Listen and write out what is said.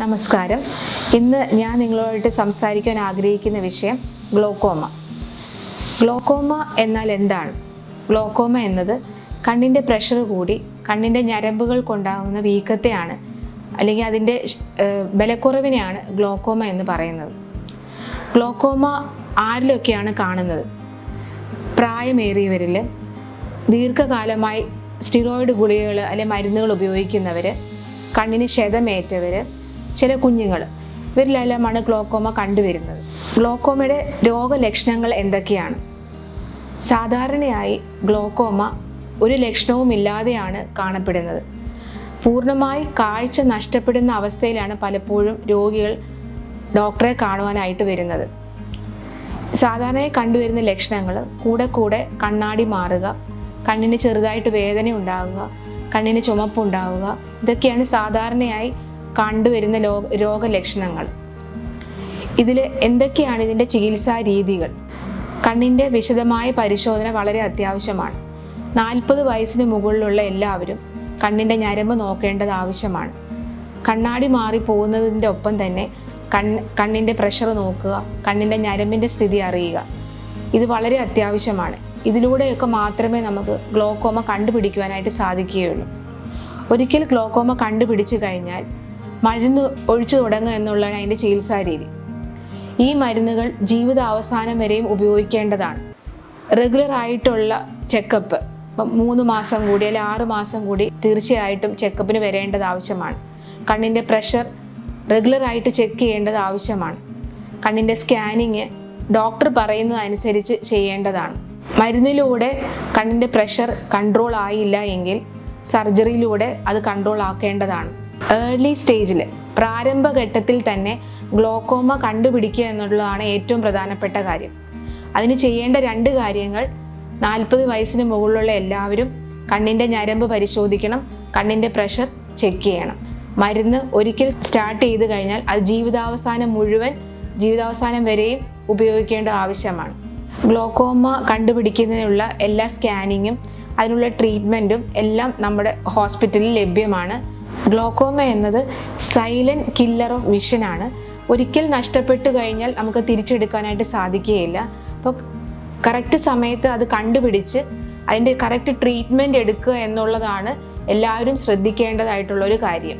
നമസ്കാരം. ഇന്ന് ഞാൻ നിങ്ങളോട് സംസാരിക്കാൻ ആഗ്രഹിക്കുന്ന വിഷയം ഗ്ലോക്കോമ. ഗ്ലോക്കോമ എന്നാൽ എന്താണ്? ഗ്ലോക്കോമ എന്നത് കണ്ണിന്റെ പ്രഷർ കൂടി കണ്ണിന്റെ ഞരമ്പുകൾ കൊണ്ടാകുന്ന വീക്കത്തെയാണ് അല്ലെങ്കിൽ അതിന്റെ ബലക്കുറവിനെയാണ് ഗ്ലോക്കോമ എന്ന് പറയുന്നത്. ഗ്ലോക്കോമ ആരിലൊക്കെയാണ് കാണുന്നത്? പ്രായമേറിയവരിൽ ദീർഘകാലമായി സ്റ്റിറോയിഡ് ഗുളികകൾ അല്ലെങ്കിൽ മരുന്നുകൾ ഉപയോഗിക്കുന്നവർ കണ്ണിന് ക്ഷതമേറ്റവർ ചില കുഞ്ഞുങ്ങൾ. ഇവരിലെല്ലാമാണ് ഗ്ലോക്കോമ കണ്ടുവരുന്നത്. ഗ്ലോക്കോമയുടെ രോഗലക്ഷണങ്ങൾ എന്തൊക്കെയാണ്? സാധാരണയായി ഗ്ലോക്കോമ ഒരു ലക്ഷണവും ഇല്ലാതെയാണ് കാണപ്പെടുന്നത്. പൂർണമായി കാഴ്ച നഷ്ടപ്പെടുന്ന അവസ്ഥയിലാണ് പലപ്പോഴും രോഗികൾ ഡോക്ടറെ കാണുവാനായിട്ട് വരുന്നത്. സാധാരണയായി കണ്ടുവരുന്ന ലക്ഷണങ്ങൾ കൂടെ കൂടെ കണ്ണാടി മാറുക കണ്ണിന് ചെറുതായിട്ട് വേദന ഉണ്ടാകുക കണ്ണിന് ചുമപ്പുണ്ടാവുക ഇതൊക്കെയാണ് സാധാരണയായി കണ്ടുവരുന്ന ലോ രോഗലക്ഷണങ്ങൾ. ഇതിൽ എന്തൊക്കെയാണ് ഇതിന്റെ ചികിത്സാ രീതികൾ? കണ്ണിന്റെ വിശദമായ പരിശോധന വളരെ അത്യാവശ്യമാണ്. നാൽപ്പത് വയസ്സിന് മുകളിലുള്ള എല്ലാവരും കണ്ണിന്റെ ഞരമ്പ് നോക്കേണ്ടത് ആവശ്യമാണ്. കണ്ണാടി മാറി പോകുന്നതിന്റെ ഒപ്പം തന്നെ കണ്ണ് കണ്ണിന്റെ പ്രഷർ നോക്കുക കണ്ണിന്റെ ഞരമ്പിന്റെ സ്ഥിതി അറിയുക. ഇത് വളരെ അത്യാവശ്യമാണ്. ഇതിലൂടെയൊക്കെ മാത്രമേ നമുക്ക് ഗ്ലോക്കോമ കണ്ടുപിടിക്കുവാനായിട്ട് സാധിക്കുകയുള്ളൂ. ഒരിക്കൽ ഗ്ലോക്കോമ കണ്ടുപിടിച്ചു കഴിഞ്ഞാൽ മരുന്ന് ഒഴിച്ചു തുടങ്ങുക എന്നുള്ളതാണ് അതിന്റെ ചികിത്സാ രീതി. ഈ മരുന്നുകൾ ജീവിത അവസാനം വരെയും ഉപയോഗിക്കേണ്ടതാണ്. റെഗുലർ ആയിട്ടുള്ള ചെക്കപ്പ് ഇപ്പം മൂന്ന് മാസം കൂടി അല്ലെങ്കിൽ ആറ് മാസം കൂടി തീർച്ചയായിട്ടും ചെക്കപ്പിന് വരേണ്ടത് ആവശ്യമാണ്. കണ്ണിന്റെ പ്രഷർ റെഗുലറായിട്ട് ചെക്ക് ചെയ്യേണ്ടത് ആവശ്യമാണ്. കണ്ണിന്റെ സ്കാനിങ് ഡോക്ടർ പറയുന്നതനുസരിച്ച് ചെയ്യേണ്ടതാണ്. മരുന്നിലൂടെ കണ്ണിന്റെ പ്രഷർ കൺട്രോൾ ആയില്ല എങ്കിൽ സർജറിയിലൂടെ അത് കൺട്രോൾ ആക്കേണ്ടതാണ്. ഏർലി സ്റ്റേജിൽ പ്രാരംഭഘട്ടത്തിൽ തന്നെ ഗ്ലോക്കോമ കണ്ടുപിടിക്കുക എന്നുള്ളതാണ് ഏറ്റവും പ്രധാനപ്പെട്ട കാര്യം. അതിന് ചെയ്യേണ്ട രണ്ട് കാര്യങ്ങൾ നാൽപ്പത് വയസ്സിന് മുകളിലുള്ള എല്ലാവരും കണ്ണിന്റെ ഞരമ്പ് പരിശോധിക്കണം കണ്ണിന്റെ പ്രഷർ ചെക്ക് ചെയ്യണം. മരുന്ന് ഒരിക്കൽ സ്റ്റാർട്ട് ചെയ്ത് കഴിഞ്ഞാൽ അത് ജീവിതാവസാനം മുഴുവൻ ജീവിതാവസാനം വരെയും ഉപയോഗിക്കേണ്ട ആവശ്യമാണ്. ഗ്ലോക്കോമ കണ്ടുപിടിക്കുന്നതിനുള്ള എല്ലാ സ്കാനിങ്ങും അതിനുള്ള ട്രീറ്റ്മെന്റും എല്ലാം നമ്മുടെ ഹോസ്പിറ്റലിൽ ലഭ്യമാണ്. ഗ്ലോക്കോമ എന്നത് സൈലന്റ് കില്ലർ ഓഫ് വിഷൻ ആണ്. ഒരിക്കൽ നഷ്ടപ്പെട്ടു കഴിഞ്ഞാൽ നമുക്ക് തിരിച്ചെടുക്കാനായിട്ട് സാധിക്കുകയില്ല. അപ്പോൾ കറക്റ്റ് സമയത്ത് അത് കണ്ടുപിടിച്ച് അതിന്റെ കറക്റ്റ് ട്രീറ്റ്മെന്റ് എടുക്കുക എന്നുള്ളതാണ് എല്ലാവരും ശ്രദ്ധിക്കേണ്ടതായിട്ടുള്ള ഒരു കാര്യം.